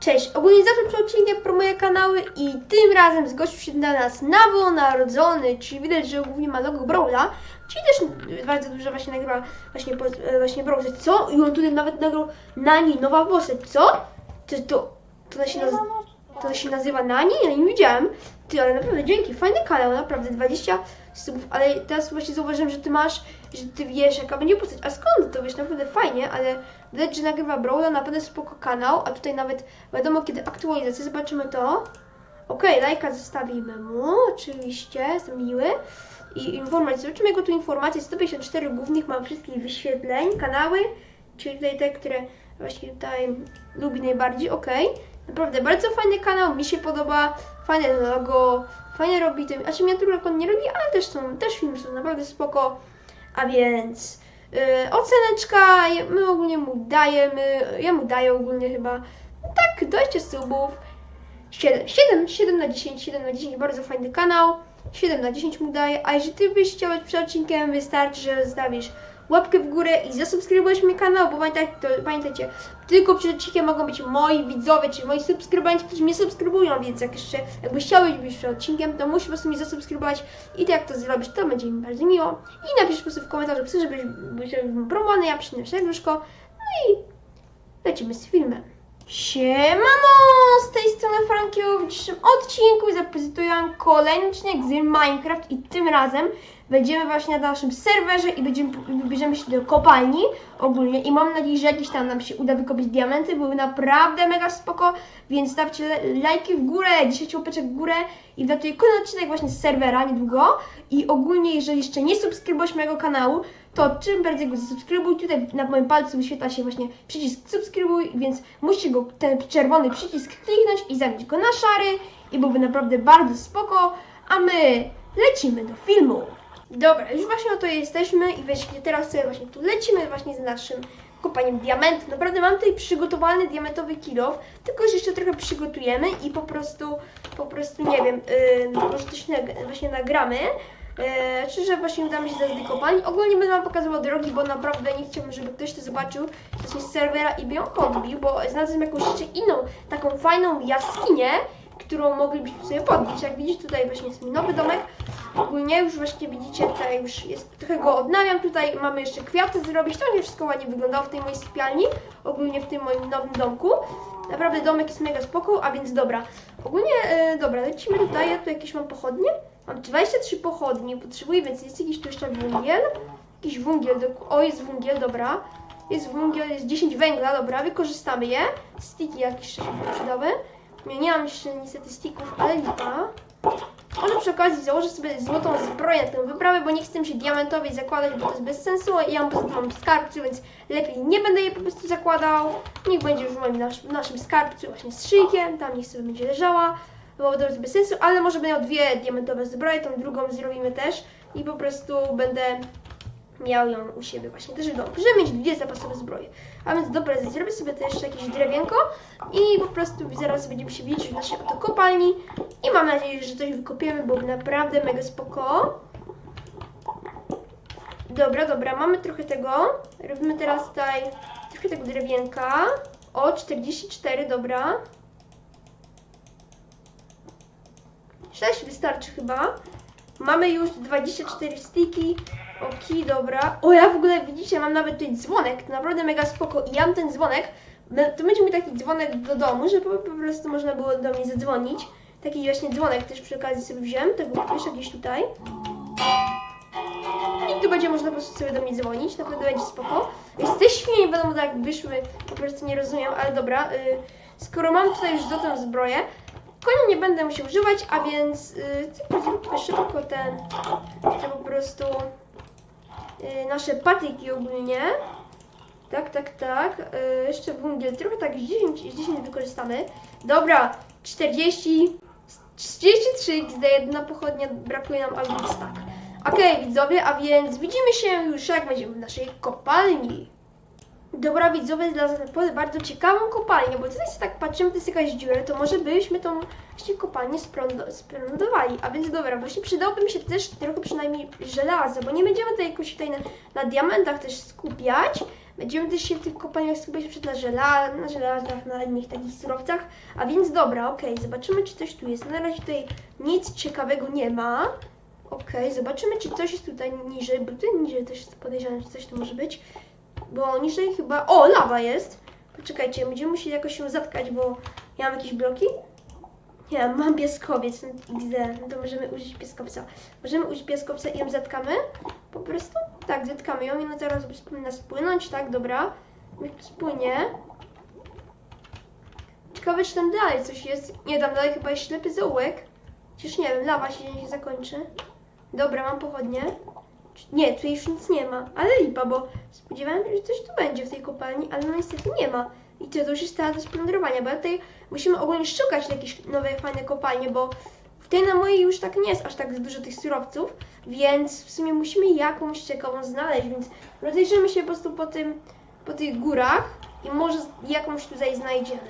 Cześć, ogólnie zawsze przed odcinkiem promuję kanały i tym razem zgłosił się do nas nowonarodzony, czyli widać, że głównie ma logo Brawla, czyli też bardzo dużo właśnie nagrywa właśnie, e, właśnie. Co? I on tutaj nawet nagrał Nani, nowa postać, co? To, to, to, się. To się nazywa Nani? Ja nie widziałem. Ty, ale naprawdę dzięki, fajny kanał, naprawdę 20 subów, ale teraz właśnie zauważyłem, że ty masz, że ty wiesz jaka będzie postać. A skąd to wiesz? Naprawdę fajnie, ale widać, że nagrywa Brawla, naprawdę spoko kanał, a tutaj nawet wiadomo kiedy aktualizacja, zobaczymy to. Okej, lajka zostawimy mu, oczywiście, jestem miły. I informacje, zobaczymy jego tu informacje, 154 głównych mam wszystkich wyświetleń, kanały, czyli tutaj te, które właśnie tutaj lubi najbardziej, okej. Naprawdę bardzo fajny kanał, mi się podoba, fajne logo, fajnie robi tym, a miniaturek on nie robi, ale też są, też filmy są naprawdę spoko, a więc yy, oceneczka, my ogólnie mu dajemy, ja mu daję ogólnie chyba, tak, 20 subów, 7, 7, 7 na 10, 7 na 10, bardzo fajny kanał, 7 na 10 mu daję, a jeżeli ty byś chciał być przed odcinkiem, wystarczy, że zostawisz łapkę w górę i zasubskrybujesz mi kanał, bo pamiętaj, to, pamiętajcie, tylko przed odcinkiem mogą być moi widzowie, czyli moi subskrybenci, którzy mnie subskrybują, więc jak jeszcze, jakbyś chciał być przed odcinkiem, to musisz po prostu mnie zasubskrybować i tak jak to zrobisz, to będzie mi bardzo miło. I napisz po prostu w komentarzu, chcesz, żebyś był promowany, ja przyjdę serduszko, no i lecimy z filmem. Siemano! Z tej strony Frankie w dzisiejszym odcinku zaprezentuję kolejny odcinek z Minecraft i tym razem będziemy właśnie na naszym serwerze i będziemy, wybierzemy się do kopalni ogólnie i mam nadzieję, że jakiś tam nam się uda wykopić diamenty, były naprawdę mega spoko, więc stawcie le- lajki w górę, 10 łapeczek w górę i wlatuję kolejny odcinek właśnie z serwera niedługo i ogólnie jeżeli jeszcze nie subskrybujesz mojego kanału, to czym prędzej go zasubskrybuj. Tutaj na moim palcu wyświetla się właśnie przycisk subskrybuj, więc musicie go, ten czerwony przycisk kliknąć i zamienić go na szary i byłby naprawdę bardzo spoko, a my lecimy do filmu. Dobra, już właśnie oto jesteśmy i właśnie teraz sobie właśnie tu lecimy właśnie z naszym kopaniem diamentów. Naprawdę mam tutaj przygotowany diamentowy kilof, tylko że jeszcze trochę przygotujemy i po prostu, po prostu nie wiem, yy, może coś nag- właśnie nagramy. Eee, czy że właśnie udamy się do tej kopalni. Ogólnie będę wam pokazywała drogi, bo naprawdę nie chciałbym, żeby ktoś to zobaczył właśnie z serwera i by ją odbił, bo znalazłem jakąś jeszcze inną, taką fajną jaskinię, którą moglibyśmy sobie podbić. Jak widzicie tutaj właśnie jest mój nowy domek. Ogólnie już właśnie widzicie, tutaj już jest, trochę go odnawiam. Tutaj mamy jeszcze kwiaty zrobić. To nie wszystko ładnie wyglądało w tej mojej sypialni. Ogólnie w tym moim nowym domku. Naprawdę domek jest mega spoko, a więc dobra. Ogólnie, e, dobra, lecimy tutaj. Ja tu jakieś mam pochodnie. Mam 23 pochodnie, potrzebuję, więc jest jakiś tu jeszcze węgiel. Jakiś węgiel, o jest węgiel, dobra. Jest węgiel, jest 10 węgla, dobra, wykorzystamy je. Sticky jakieś jeszcze się przydały. Nie mam jeszcze niestety sticków, ale lipa. Przy okazji założę sobie złotą zbroję na tę wyprawę, bo nie chcę się diamentowej zakładać, bo to jest bez sensu. Ja mam, poza mam skarbcu, więc lepiej nie będę jej po prostu zakładał. Niech będzie już w moim nasz, naszym skarbcu właśnie z szyjkiem, tam niech sobie będzie leżała, bo to jest bez sensu, ale może będę miał dwie diamentowe zbroje, tą drugą zrobimy też i po prostu będę miał ją u siebie właśnie też w domu, żeby mieć dwie zapasowe zbroje. A więc dobra, zrobię sobie też jakieś drewienko i po prostu zaraz będziemy się widzieć w naszej oto kopalni i mam nadzieję, że coś wykopiemy, bo naprawdę mega spoko. Dobra, dobra, mamy trochę tego. Robimy teraz tutaj trochę tego drewienka. O, 44, dobra. 6 wystarczy chyba. Mamy już 24 stiki. Oki, dobra. O, ja w ogóle widzicie, mam nawet tutaj dzwonek. To naprawdę mega spoko. I ja mam ten dzwonek. To będzie mi taki dzwonek do domu, żeby po, prostu można było do mnie zadzwonić. Taki właśnie dzwonek też przy okazji sobie wziąłem. Tego jeszcze gdzieś tutaj. I tu będzie można po prostu sobie do mnie dzwonić. Naprawdę będzie spoko. Jest te świnie nie wiadomo tak wyszły. Po prostu nie rozumiem, ale dobra. Y, skoro mam tutaj już złotą zbroję, Konia nie będę musiał używać, a więc yy, tylko ten, te po prostu nasze patyki ogólnie. Tak, tak, tak. Yy, jeszcze węgiel, trochę tak z 10, z 10 wykorzystamy. Dobra, 40, 33 XD, jedna pochodnia, brakuje nam albo tak. Okej, widzowie, a więc widzimy się już jak będziemy w naszej kopalni. Dobra, widzowie, dla bardzo ciekawą kopalnię, bo tutaj sobie tak patrzymy, to jest jakaś dziura, to może byśmy tą właśnie kopalnię sprądo- sprądowali. A więc dobra, właśnie przydałoby mi się też trochę przynajmniej żelaza, bo nie będziemy tutaj jakoś tutaj na, na diamentach też skupiać. Będziemy też się w tych kopalniach skupiać przed na, żela, na żelazach, na innych takich surowcach. A więc dobra, okej, zobaczymy czy coś tu jest. Na razie tutaj nic ciekawego nie ma. Okej, zobaczymy czy coś jest tutaj niżej, bo tutaj niżej też jest podejrzane, że coś tu może być. Bo niżej chyba... O, lawa jest! Poczekajcie, będziemy musieli jakoś się zatkać, bo ja mam jakieś bloki? Nie, mam pieskowiec, no XD, no to możemy użyć pieskowca. Możemy użyć pieskowca i ją zatkamy? Po prostu? Tak, zatkamy ją i ona zaraz powinna spłynąć, tak, dobra. Tu spłynie. Ciekawe, czy tam dalej coś jest. Nie, tam dalej chyba jest ślepy zaułek. Przecież nie wiem, lawa się nie zakończy. Dobra, mam pochodnie. Nie, tu już nic nie ma, ale lipa, bo spodziewałem się, że coś tu będzie w tej kopalni, ale no niestety nie ma. I to, już jest teatr splądrowania, bo tutaj musimy ogólnie szukać jakieś nowe, fajne kopalnie, bo w tej na mojej już tak nie jest aż tak dużo tych surowców, więc w sumie musimy jakąś ciekawą znaleźć, więc rozejrzymy się po prostu po tym, po tych górach i może jakąś tutaj znajdziemy.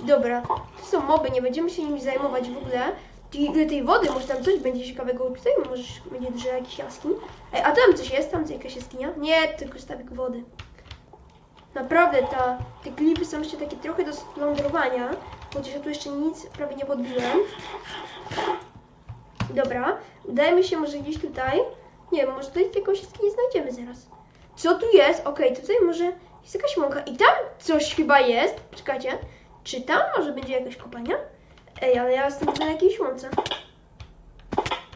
Dobra, to są moby, nie będziemy się nimi zajmować w ogóle. Ile tej wody, może tam coś będzie ciekawego tutaj, może będzie dużo jakiś jaskiń. Ej, a tam coś jest? Tam coś jakaś jaskinia? Nie, tylko stawik wody. Naprawdę, ta, te klipy są jeszcze takie trochę do splądrowania, chociaż ja tu jeszcze nic prawie nie podbiłem. Dobra, wydaje mi się może gdzieś tutaj, nie wiem, może tutaj jakąś jaskinię znajdziemy zaraz. Co tu jest? Okej, tutaj może jest jakaś mąka i tam coś chyba jest. Czekajcie, czy tam może będzie jakaś kopalnia? Ej, ale ja jestem tutaj na jakiejś łące.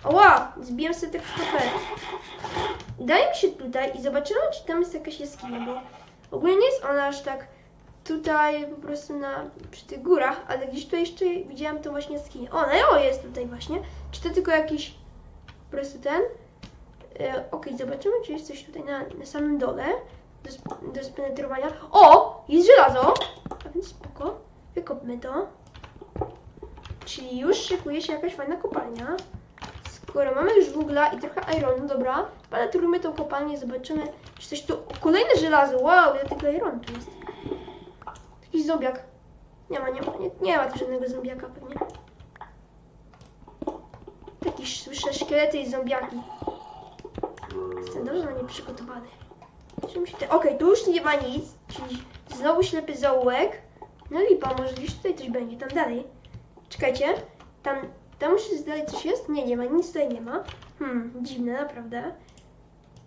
Oła, zbiłem sobie tak HP. Daj mi się tutaj i zobaczymy, czy tam jest jakaś jaskinia, bo ogólnie nie jest ona aż tak tutaj po prostu na, przy tych górach, ale gdzieś tu jeszcze widziałam tą właśnie jaskinię. O, no jest tutaj właśnie. Czy to tylko jakiś po prostu ten? E, Okej, zobaczymy, czy jest coś tutaj na, na samym dole do, do spenetrowania. O, jest żelazo! A więc spoko. Wykopmy to. Czyli już szykuje się jakaś fajna kopalnia. Skoro mamy już wugla i trochę ironu, dobra, penetrujmy tą kopalnię, zobaczymy, czy coś tu... O, kolejne żelazo, wow, ile tego ironu tu jest. Jakiś zombiak. Nie ma, nie ma, nie, nie ma tu żadnego zombiaka pewnie. Jakieś, słyszę, szkielety i zombiaki. Jestem dobrze na nie przygotowany. Okej, tu już nie ma nic, czyli znowu ślepy zaułek. No lipa, może gdzieś tutaj coś będzie, tam dalej. Czekajcie, tam, tam jest dalej coś jest? Nie, nie ma, nic tutaj nie ma. Hmm, dziwne, naprawdę.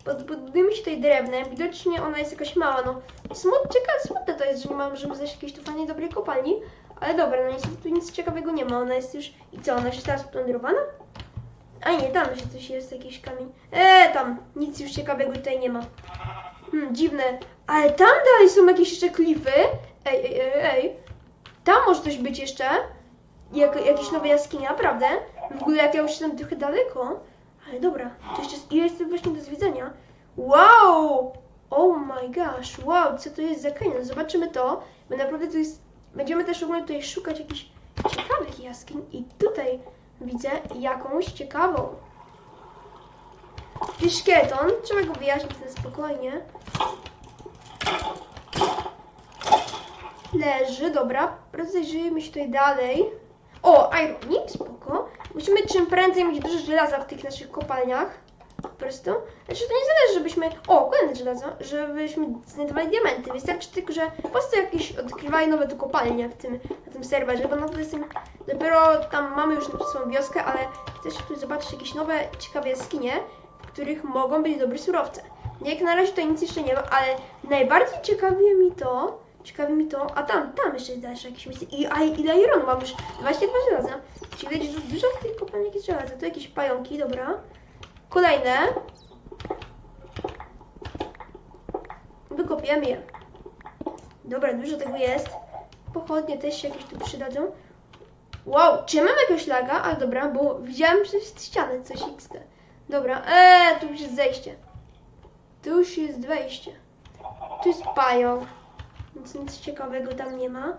Podbudujemy się tutaj drewnem, widocznie ona jest jakaś mała, no. Smut, ciekawe, smutne to jest, że nie mamy, żeby znaleźć jakiejś tu fajnej, dobrej kopalni. Ale dobra, no niestety tu nic ciekawego nie ma, ona jest już... I co, ona jest teraz splądrowana? A nie, tam jeszcze coś jest, jakiś kamień. Eee, tam, nic już ciekawego tutaj nie ma. Hmm, dziwne. Ale tam dalej są jakieś jeszcze klify. Ej, ej, ej, ej. Tam może coś być jeszcze. Jak, jakieś nowe jaskinia, naprawdę? W ogóle jak ja już jestem trochę daleko. Ale dobra, to jeszcze ile jest właśnie do zwiedzania. Wow! Oh my gosh, wow, co to jest za kanyon? Zobaczymy to, bo naprawdę to jest... Będziemy też ogólnie tutaj szukać jakichś ciekawych jaskiń i tutaj widzę jakąś ciekawą. Jakiś trzeba go wyjaśnić na spokojnie. Leży, dobra, rozejrzyjmy się tutaj dalej. O, ironik, spoko. Musimy czym prędzej mieć dużo żelaza w tych naszych kopalniach. Po prostu. Znaczy to nie zależy, żebyśmy... O, kolejne żelazo, żebyśmy znajdowali diamenty. Wystarczy tylko, że po prostu jakieś odkrywali nowe kopalnie w tym, na tym serwerze, bo no to jest dopiero tam mamy już swoją wioskę, ale chcesz tu zobaczyć jakieś nowe, ciekawe jaskinie, w których mogą być dobre surowce. Jak na razie tutaj nic jeszcze nie ma, ale najbardziej ciekawi mi to, ciekawi mi to, a tam, tam jeszcze jest dalsze jakieś miejsce. I a ile ironu mam już? 22 żelaza. Czyli że dużo tej kopalni jest żelaza. Tu jakieś pająki, dobra. Kolejne. Wykopiemy je. Dobra, dużo tego jest. Pochodnie też się jakieś tu przydadzą. Wow, czy ja mam jakiegoś laga? Ale dobra, bo widziałem przez ścianę coś XT. Dobra, eee, tu już jest zejście. Tu już jest wejście. Tu jest pająk. Nic, nic ciekawego tam nie ma.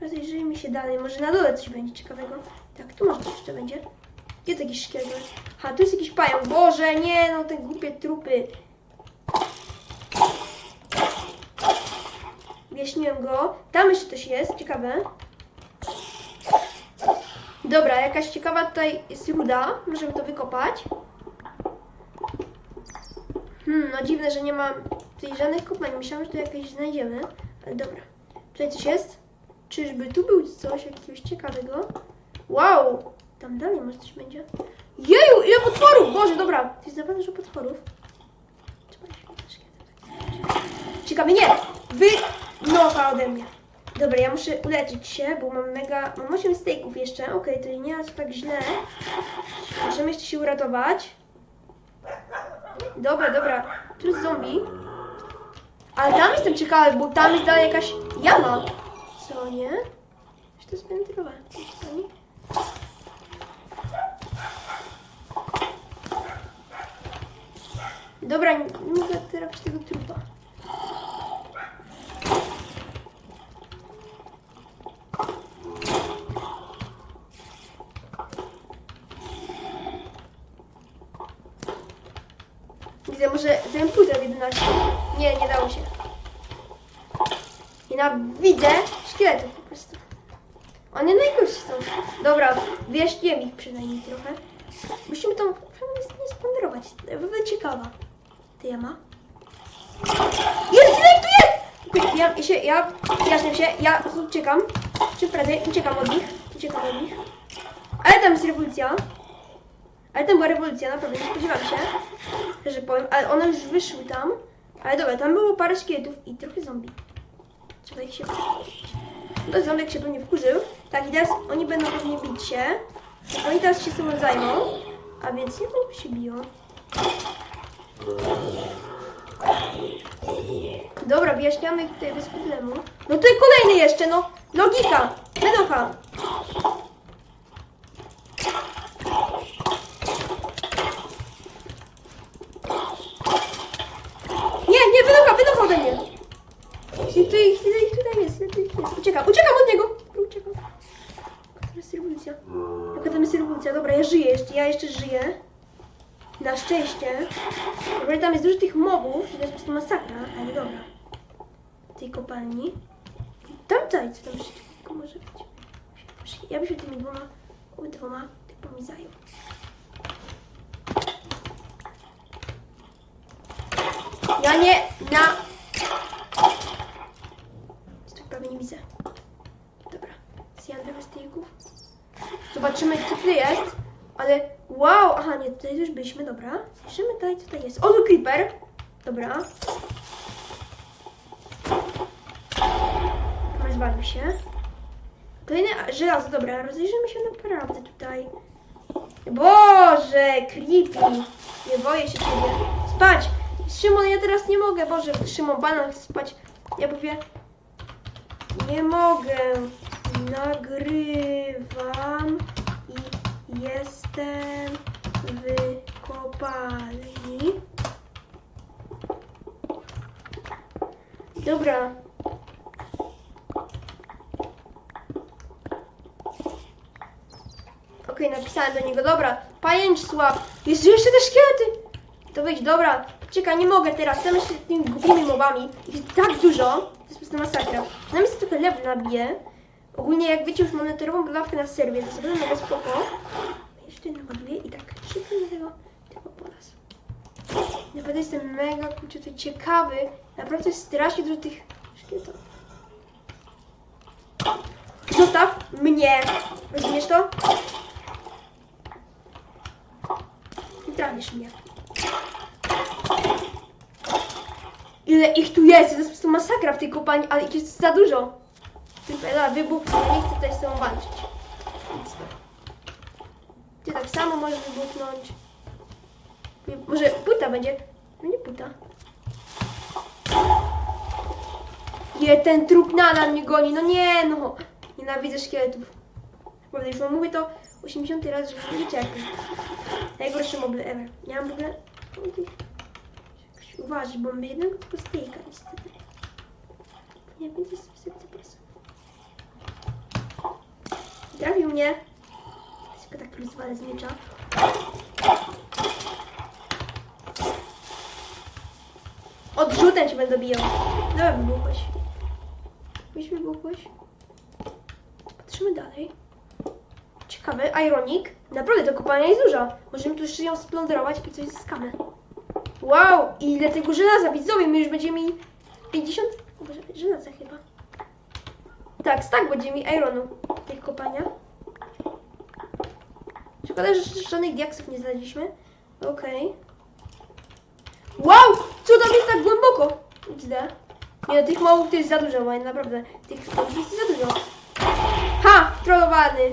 Rozejrzyjmy się dalej. Może na dole coś będzie ciekawego. Tak, tu może coś jeszcze będzie. Gdzie taki szkielet? Ha, tu jest jakiś pająk. Boże, nie, no te głupie trupy. Wyjaśniłem go. Tam jeszcze coś jest, ciekawe. Dobra, jakaś ciekawa tutaj jest ruda. Możemy to wykopać. Hmm, no dziwne, że nie ma tutaj żadnych kopań. Myślałam, że tu jakieś znajdziemy. Ale dobra. Tutaj coś jest? Czyżby tu był coś jakiegoś ciekawego? Wow! Tam dalej może coś będzie. Jeju, ile potworów! Boże, dobra. To jest naprawdę dużo potworów. Ciekawe, nie! Wy... Nocha ode mnie. Dobra, ja muszę uleczyć się, bo mam mega... Mam 8 stejków jeszcze. Okej, to nie jest tak źle. Możemy jeszcze się uratować. Dobra, dobra. Tu jest zombie. Ale tam jestem ciekawy, bo tam jest dalej jakaś jama. Co nie? Czy to? Pani? Dobra, nie, mogę trafić tego trupa. Widzę, może ten puzzle 11. Nie, nie dało się. Nienawidzę szkieletów po prostu. One najgorsze są. Dobra, wyjaśniłem ich przynajmniej trochę. Musimy tą nie spawnerować. Była ciekawa. Ty jama. Jest, tu jest! Ja, się, ja, się, ja uciekam. Czym prędzej, uciekam od nich. Uciekam od nich. Ale tam jest rewolucja. Ale tam była rewolucja, naprawdę, nie spodziewam się, że powiem, ale one już wyszły tam. Ale dobra, tam było parę szkieletów i trochę zombie. Trzeba ich się. To ząbek się pewnie wkurzył. Tak, i teraz oni będą pewnie bić się. Oni teraz się sobą zajmą. A więc jak oni się biją? Dobra, wyjaśniamy tutaj bez problemu. No tutaj kolejny jeszcze, no. Logika. Menocha. Nie, nie, wynocha, wynocha ode mnie. Ile tu ich, ile ich tutaj jest, ile tu ich jest. Uciekam, uciekam od niego. Uciekam. Jaka tam jest rewolucja? Jaka tam jest rewolucja? Dobra, ja żyję jeszcze, ja jeszcze żyję. Na szczęście. Dobra, tam jest dużo tych mobów, to jest po prostu masakra, ale dobra. W tej kopalni. Tam tutaj, co tam wszystko może być. Ja bym się tymi dwoma, dwoma typami zajął. Ja nie, na... Tu prawie nie widzę. Dobra, zjadam trochę stejków. Zobaczymy, co tu jest. Ale wow, aha, nie, tutaj już byliśmy, dobra. Zajrzymy tutaj, co tutaj jest. O, tu creeper. Dobra. Rozwalił się. Kolejne żelazo, dobra, rozejrzymy się naprawdę tutaj. Boże, creepy. Nie boję się ciebie. Spać! Szymon, ja teraz nie mogę, Boże, Szymon, banan spać. Ja powie, nie mogę. Nagrywam i jestem w kopalni. Dobra. Napisałem do niego, dobra, pajęć słab. Jest jeszcze te szkielety. To wyjdź, dobra. Czekaj, nie mogę teraz. Tam jeszcze tymi głupimi mobami. Jest tak dużo. To jest po prostu masakra. Przynajmniej sobie trochę level nabiję. Ogólnie jak wiecie, już mam na serwie, to sobie mega spoko. Jeszcze naładuję i tak szybko do tego, tego polas. Naprawdę jestem mega, kurczę, to ciekawy. Naprawdę jest strasznie dużo tych szkieletów. Zostaw mnie. Rozumiesz to? Nie trafisz mnie. Ile ich tu jest? To jest po prostu masakra w tej kopalni, ale ich jest za dużo. Dobra, wybuch, ja nie chcę tutaj z tobą walczyć. Ty tak samo możesz wybuchnąć. Nie, Może płyta będzie? Będzie płyta. Nie, ten trup nadal mnie goni. No nie, no. Nienawidzę szkieletów. Naprawdę, już wam mówię to 80 raz, że nie czekam. Najgorszy moble ever. Nie mam w ogóle... Uważać, bo mam jednego tylko stejka niestety. Nie to jest wstyd presji. Trafił mnie. Tylko tak rozwalę z miecza. Odrzutem cię będę bijał. Dobra, wybuchłeś. Gdzieś wybuchłeś? Patrzymy dalej. Ciekawe, Ironic. Naprawdę, to kopalnia jest duża. Możemy tu jeszcze ją splądrować i coś zyskamy. Wow, ile tego żelaza, widzowie, my już będziemy mieli 50 o Boże, żelaza chyba. Tak, tak będziemy mieli ironu tych kopalniach. Szkoda, że żadnych diaksów nie znaleźliśmy. Okej. Wow! Co tam jest tak głęboko? Źle. Nie, tych małych to jest za dużo, Wayne, naprawdę. Tych małych jest za dużo. Ha! Trollowany!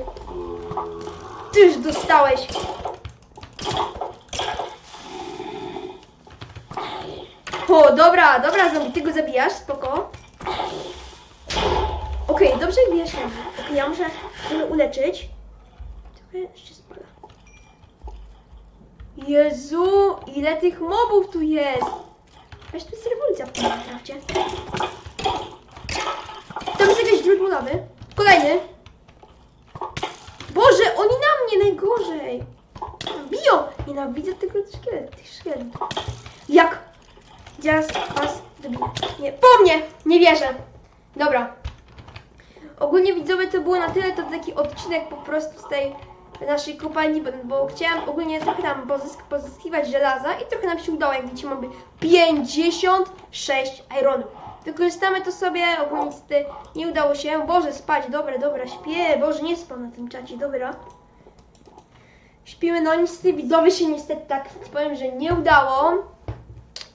Tyż dostałeś! O, dobra, dobra, zombie, ty go zabijasz, spoko. Okej, dobrze wyjaśniam. Okej, ja muszę uleczyć. Trochę jeszcze. Jezu, ile tych mobów tu jest! Weź tu jest rewolucja w tym Minecrafcie. Tam jest jakiś drut lawy. Kolejny. Boże, oni na mnie najgorzej. Biją! Nienawidzę tego szkielet, tych szkieletów. Jak? Zaraz was dobiję. Nie, po mnie! Nie wierzę. Dobra. Ogólnie widzowie to było na tyle, to taki odcinek po prostu z tej naszej kopalni, bo, chciałam ogólnie trochę tam pozysk pozyskiwać żelaza i trochę nam się udało, jak widzicie mamy 56 ironów. Wykorzystamy to sobie, ogólnie niestety nie udało się. Boże, spać, dobra, dobra, śpię, Boże, nie spał na tym czacie, dobra. Śpimy, no niestety widzowie się niestety tak powiem, że nie udało.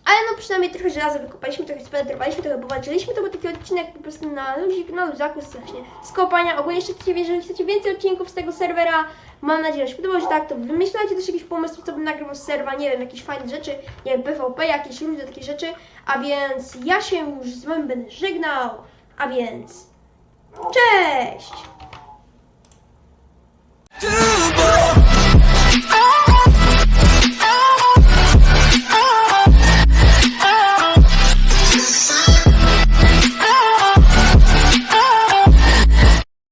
Ale no przynajmniej trochę żelaza wykopaliśmy, trochę spenetrowaliśmy, trochę powalczyliśmy. To był taki odcinek po prostu na luzik, na luzaku strasznie. Z kopania. Ogólnie jeszcze chcecie, jeżeli chcecie więcej odcinków z tego serwera, mam nadzieję, że się podobało, że tak, to wymyślajcie też jakieś pomysły, co bym nagrywał z serwa, nie wiem, jakieś fajne rzeczy, nie wiem, PvP, jakieś różne takie rzeczy. A więc ja się już z wami będę żegnał. A więc cześć! Oh!